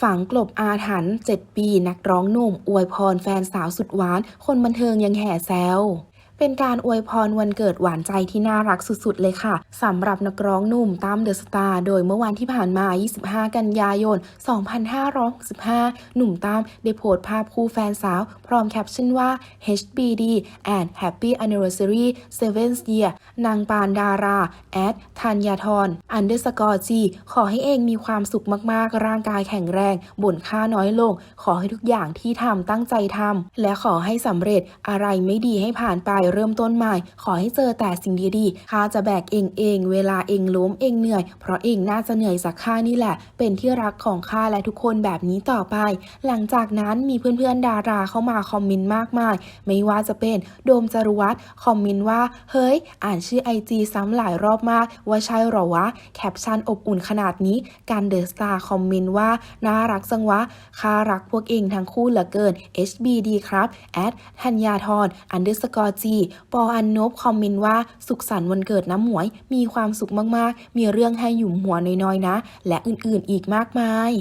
ฝังกลบอาถรรพ์7ปีนักร้องหนุ่ม อวยพรแฟนสาวสุดหวาน คนบันเทิงยังแห่แซว เป็นการอวยพรวันเกิดหวานใจที่น่ารักสุดๆ เลยค่ะสำหรับนักร้องหนุ่มตั้มเดอะสตาร์โดยเมื่อวันที่ผ่านมา 25 กันยายน 2565 หนุ่มตั้มได้โพสต์ภาพคู่แฟนสาว พร้อมแคปชั่นว่า HBD and Happy Anniversary 7th year นางปานดาราแอดธัญญาธร underscore G ขอให้เองมีความสุขมากๆ ร่างกายแข็งแรง บ่นค่าน้อยลง ขอให้ทุกอย่างที่ทำตั้งใจทำและขอให้สำเร็จอะไรไม่ดีให้ผ่านไปเริ่มต้นใหม่ ขอให้เจอแต่สิ่งดีๆข้าจะแบกเองเอง เวลาเองล้มเองเหนื่อย เพราะเองน่าจะเหนื่อยสักข้านี่แหละ เป็นที่รักของข้าและทุกคนแบบนี้ต่อไป หลังจากนั้นมีเพื่อนๆดาราเข้ามาคอมเมนต์มากมาย ไม่ว่าจะเป็นโดมจรุวัฒน์คอมเมนต์ว่า เฮ้ย อ่านชื่อไอจีซ้ำหลายรอบมาก ว่าใช่หรอวะ แคปชั่นอบอุ่นขนาดนี้ การเดอะสตาร์คอมเมนต์ว่า น่ารักจังวะข้ารักพวกเองทั้งคู่เหลือเกิน HBD ครับแอดธัญญาธร underscore G ปออันนบคอมเมนต์ว่าสุขสันต์วันเกิดน้ำหมวย มีความสุขมากๆ มีเรื่องให้หยุมหัวน้อยๆนะ และอื่นๆอีกมากมาย